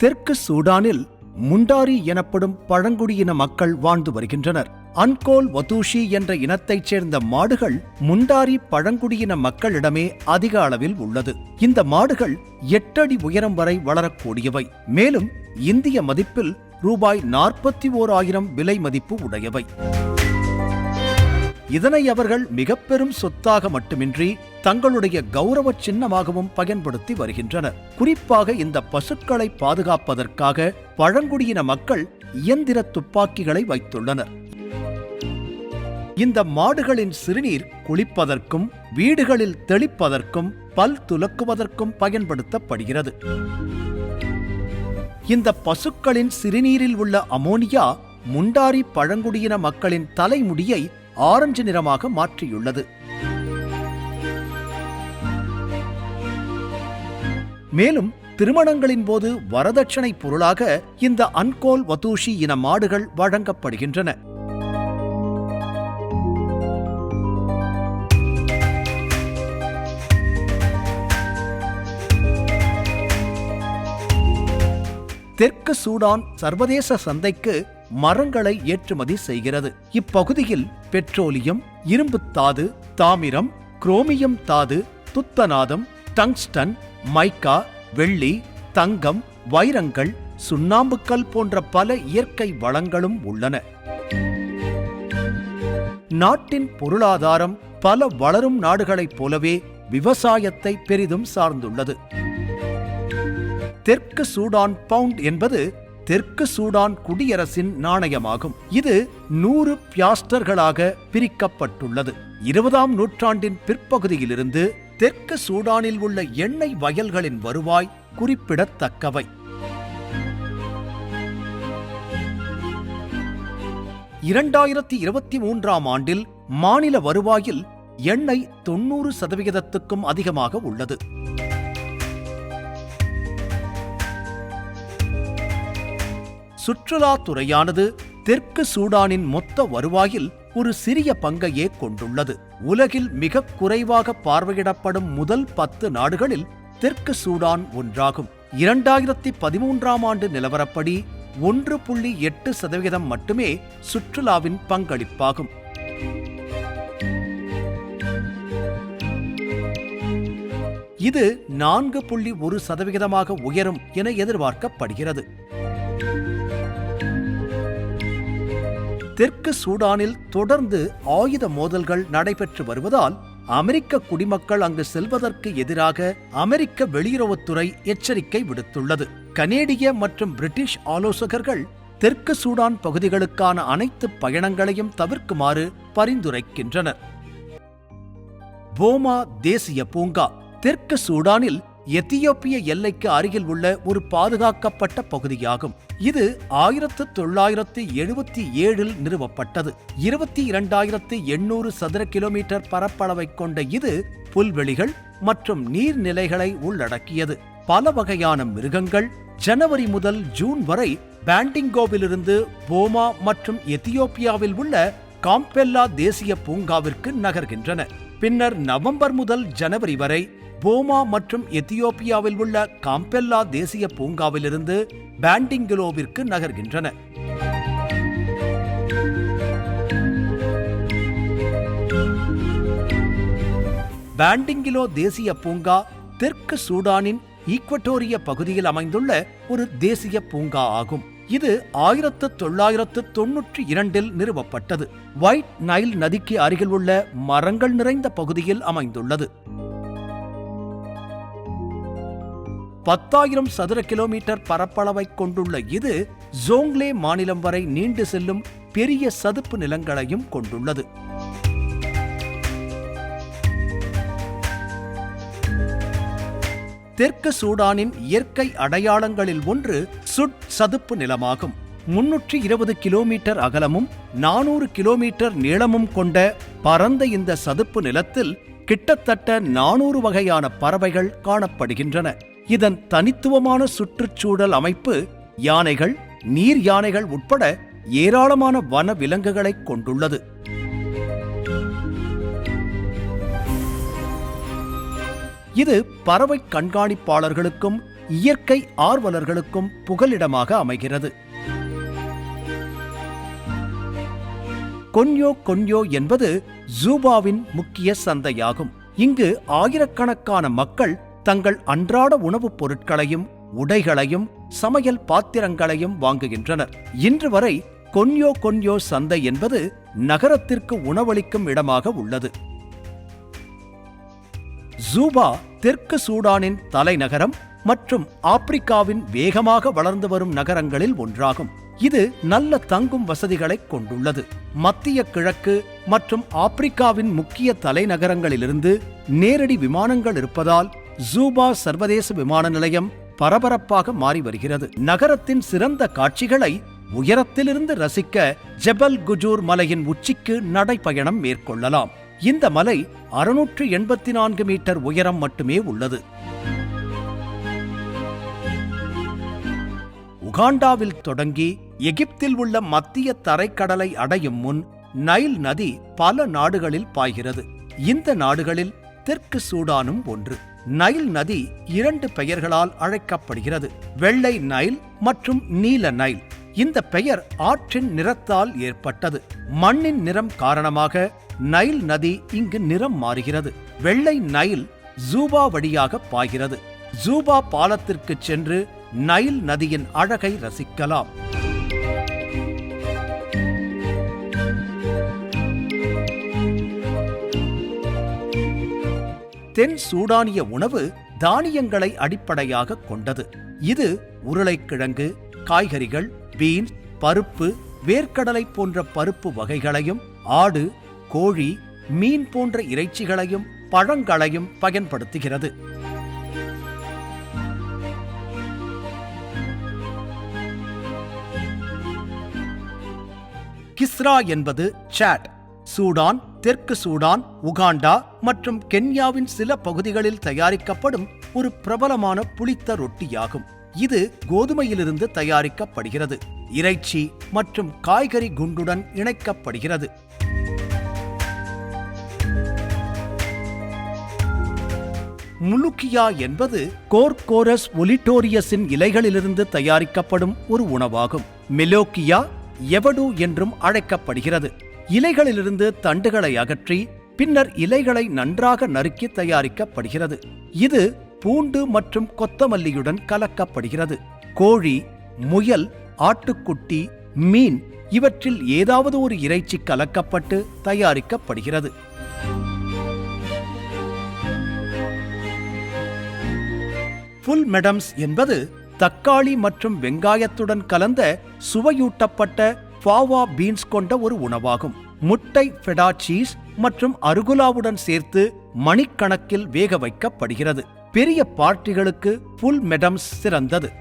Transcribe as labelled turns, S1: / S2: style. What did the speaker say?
S1: தெற்கு சூடானில் முண்டாரி எனப்படும் பழங்குடியின மக்கள் வாழ்ந்து வருகின்றனர். அன்கோல் வதூஷி என்ற இனத்தைச் சேர்ந்த மாடுகள் முண்டாரி பழங்குடியின மக்களிடமே அதிக அளவில் உள்ளது. இந்த மாடுகள் எட்டடி உயரம் வரை வளரக்கூடியவை. மேலும் இந்திய மதிப்பில் ரூபாய் நாற்பத்தி ஓர் ஆயிரம் விலை மதிப்பு உடையவை. இதனை அவர்கள் மிக பெரும் சொத்தாக மட்டுமின்றி தங்களுடைய கௌரவ சின்னமாகவும் பயன்படுத்தி வருகின்றனர். குறிப்பாக இந்த பசுக்களை பாதுகாப்பதற்காக பழங்குடியின மக்கள் இயந்திர துப்பாக்கிகளை வைத்துள்ளனர். இந்த மாடுகளின் சிறுநீர் குளிப்பதற்கும் வீடுகளில் தெளிப்பதற்கும் பல் துலக்குவதற்கும் பயன்படுத்தப்படுகிறது. இந்த பசுக்களின் சிறுநீரில் உள்ள அமோனியா முண்டாரி பழங்குடியின மக்களின் தலைமுடியை ஆரஞ்சு நிறமாக மாற்றியுள்ளது. மேலும் திருமணங்களின் போது வரதட்சணை பொருளாக இந்த அன்கோல் வதூஷி இன மாடுகள் வழங்கப்படுகின்றன. தெற்கு சூடான் சர்வதேச சந்தைக்கு மரங்களை ஏற்றுமதி செய்கிறது. இப்பகுதியில் பெட்ரோலியம் இரும்புத்தாது தாமிரம் குரோமியம் தாது துத்தநாதம் டங்ஸ்டன் மைக்கா வெள்ளி தங்கம் வைரங்கள் சுண்ணாம்புக்கல் போன்ற பல இயற்கை வளங்களும் உள்ளன. நாட்டின் பொருளாதாரம் பல வளரும் நாடுகளைப் போலவே விவசாயத்தை பெரிதும் சார்ந்துள்ளது. தெற்கு சூடான் பவுண்ட் என்பது தெற்கு சூடான் குடியரசின் நாணயமாகும். இது நூறு பியாஸ்டர்களாக பிரிக்கப்பட்டுள்ளது. இருபதாம் நூற்றாண்டின் பிற்பகுதியிலிருந்து தெற்கு சூடானில் உள்ள எண்ணெய் வயல்களின் வருவாய் குறிப்பிடத்தக்கவை. இரண்டாயிரத்தி இருபத்தி மூன்றாம் ஆண்டில் மாநில வருவாயில் எண்ணெய் தொன்னூறு சதவிகிதத்துக்கும் அதிகமாக உள்ளது. சுற்றுலாத்துறையானது தெற்கு சூடானின் மொத்த வருவாயில் ஒரு சிறிய பங்கையே கொண்டுள்ளது. உலகில் மிக குறைவாக பார்வையிடப்படும் முதல் பத்து நாடுகளில் தெற்கு சூடான் ஒன்றாகும். இரண்டாயிரத்தி பதிமூன்றாம் ஆண்டு நிலவரப்படி ஒன்று புள்ளி எட்டு சதவிகிதம் மட்டுமே சுற்றுலாவின் பங்களிப்பாகும். இது நான்கு புள்ளி ஒரு சதவிகிதமாக உயரும் என எதிர்பார்க்கப்படுகிறது. தெற்கு சூடானில் தொடர்ந்து ஆயுத மோதல்கள் நடைபெற்று வருவதால் அமெரிக்க குடிமக்கள் அங்கு செல்வதற்கு எதிராக அமெரிக்க வெளியுறவுத்துறை எச்சரிக்கை விடுத்துள்ளது. கனேடிய மற்றும் பிரிட்டிஷ் ஆலோசகர்கள் தெற்கு சூடான் பகுதிகளுக்கான அனைத்து பயணங்களையும் தவிர்க்குமாறு பரிந்துரைக்கின்றனர். போமா தேசிய பூங்கா தெற்கு சூடானில் எத்தியோப்பிய எல்லைக்கு அருகில் உள்ள ஒரு பாதுகாக்கப்பட்ட பகுதியாகும். இது ஆயிரத்து தொள்ளாயிரத்து எழுபத்தி ஏழில் நிறுவப்பட்டது. இருபத்தி இரண்டாயிரத்து எண்ணூறு சதுர கிலோமீட்டர் பரப்பளவை கொண்ட இது புல்வெளிகள் மற்றும் நீர்நிலைகளை உள்ளடக்கியது. பல வகையான மிருகங்கள் ஜனவரி முதல் ஜூன் வரை பேண்டிங்கோவிலிருந்து போமா மற்றும் எத்தியோப்பியாவில் உள்ள காம்பெல்லா தேசிய பூங்காவிற்கு நகர்கின்றன. பின்னர் நவம்பர் முதல் ஜனவரி வரை போமா மற்றும் எத்தியோப்பியாவில் உள்ள காம்பெல்லா தேசிய பூங்காவிலிருந்து பேண்டிங்கிலோவிற்கு நகர்கின்றன. பேண்டிங்கிலோ தேசிய பூங்கா தெற்கு சூடானின் ஈக்வட்டோரிய பகுதியில் அமைந்துள்ள ஒரு தேசிய பூங்கா ஆகும். இது ஆயிரத்து தொள்ளாயிரத்து தொன்னூற்றி இரண்டில் நிறுவப்பட்டது. ஒயிட் நைல் நதிக்கு அருகில் உள்ள மரங்கள் நிறைந்த பகுதியில் அமைந்துள்ளது. பத்தாயிரம் சதுர கிலோமீட்டர் பரப்பளவை கொண்டுள்ள இது ஜோங்லே மாநிலம் வரை நீண்டு செல்லும் பெரிய சதுப்பு நிலங்களையும் கொண்டுள்ளது. தெற்கு சூடானின் இயற்கை அடையாளங்களில் ஒன்று சுட் சதுப்பு நிலமாகும். முன்னூற்றி இருபது கிலோமீட்டர் அகலமும் நானூறு கிலோமீட்டர் நீளமும் கொண்ட பரந்த இந்த சதுப்பு நிலத்தில் கிட்டத்தட்ட நானூறு வகையான பறவைகள் காணப்படுகின்றன. இதன் தனித்துவமான சுற்றுச்சூழல் அமைப்பு யானைகள் நீர் யானைகள் உட்பட ஏராளமான வன விலங்குகளை கொண்டுள்ளது. இது பறவை கண்காணிப்பாளர்களுக்கும் இயற்கை ஆர்வலர்களுக்கும் புகலிடமாக அமைகிறது. கொன்யோ கொன்யோ என்பது ஜூபாவின் முக்கிய சந்தையாகும். இங்கு ஆயிரக்கணக்கான மக்கள் தங்கள் அன்றாட உணவுப் பொருட்களையும் உடைகளையும் சமையல் பாத்திரங்களையும் வாங்குகின்றனர். இன்று வரை கொன்யோ கொன்யோ சந்தை என்பது நகரத்திற்கு உணவளிக்கும் இடமாக உள்ளது. ஜூபா தெற்கு சூடானின் தலைநகரம் மற்றும் ஆப்பிரிக்காவின் வேகமாக வளர்ந்து வரும் நகரங்களில் ஒன்றாகும். இது நல்ல தங்கும் வசதிகளை கொண்டுள்ளது. மத்திய கிழக்கு மற்றும் ஆப்பிரிக்காவின் முக்கிய தலைநகரங்களிலிருந்து நேரடி விமானங்கள் இருப்பதால் ஜூபா சர்வதேச விமான நிலையம் பரபரப்பாக மாறி வருகிறது. நகரத்தின் சிறந்த காட்சிகளை உயரத்திலிருந்து ரசிக்க ஜெபல் குஜூர் மலையின் உச்சிக்கு நடைப்பயணம் மேற்கொள்ளலாம். இந்த மலை அறுநூற்று எண்பத்தி நான்கு மீட்டர் உயரம் மட்டுமே உள்ளது. உகாண்டாவில் தொடங்கி எகிப்தில் உள்ள மத்திய தரைக்கடலை அடையும் முன் நைல் நதி பல நாடுகளில் பாய்கிறது. இந்த நாடுகளில் தெற்கு சூடானும் ஒன்று. நைல் நதி இரண்டு பெயர்களால் அழைக்கப்படுகிறது. வெள்ளை நைல் மற்றும் நீல நைல். இந்த பெயர் ஆற்றின் நிறத்தால் ஏற்பட்டது. மண்ணின் நிறம் காரணமாக நைல் நதி இங்கு நிறம் மாறுகிறது. வெள்ளை நைல் ஜூபா வழியாக பாய்கிறது. ஜூபா பாலத்திற்கு சென்று நைல் நதியின் அழகை ரசிக்கலாம். தென் சூடானிய உணவு தானியங்களை அடிப்படையாக கொண்டது. இது உருளைக்கிழங்கு காய்கறிகள் பீன்ஸ் பருப்பு வேர்க்கடலை போன்ற பருப்பு வகைகளையும் ஆடு கோழி மீன் போன்ற இறைச்சிகளையும் பழங்களையும் பயன்படுத்துகிறது. கிஸ்ரா என்பது சாட் சூடான் தெற்கு சூடான் உகாண்டா மற்றும் கென்யாவின் சில பகுதிகளில் தயாரிக்கப்படும் ஒரு பிரபலமான புளித்த ரொட்டியாகும். இது கோதுமையிலிருந்து தயாரிக்கப்படுகிறது. இறைச்சி மற்றும் காய்கறி குண்டுடன் இணைக்கப்படுகிறது. முலுக்கியா என்பது கோர்கோரஸ் ஒலிட்டோரியஸின் இலைகளிலிருந்து தயாரிக்கப்படும் ஒரு உணவாகும். மெலோக்கியா எவடு என்றும் அழைக்கப்படுகிறது. இலைகளிலிருந்து தண்டுகளை அகற்றி பின்னர் இலைகளை நன்றாக நறுக்கி தயாரிக்கப்படுகிறது. இது பூண்டு மற்றும் கொத்தமல்லியுடன் கலக்கப்படுகிறது. கோழி முயல் ஆட்டுக்குட்டி மீன் இவற்றில் ஏதாவது ஒரு இறைச்சி கலக்கப்பட்டு தயாரிக்கப்படுகிறது. ஃபுல் மெடம்ஸ் என்பது தக்காளி மற்றும் வெங்காயத்துடன் கலந்த சுவையூட்டப்பட்ட ஃபாவா பீன்ஸ் கொண்ட ஒரு உணவாகும். முட்டை ஃபெடா சீஸ் மற்றும் அருகுலாவுடன் சேர்த்து மணிக்கணக்கில் வேக வைக்கப்படுகிறது. பெரிய பார்ட்டிகளுக்கு ஃபுல் மெடம்ஸ் சிறந்தது.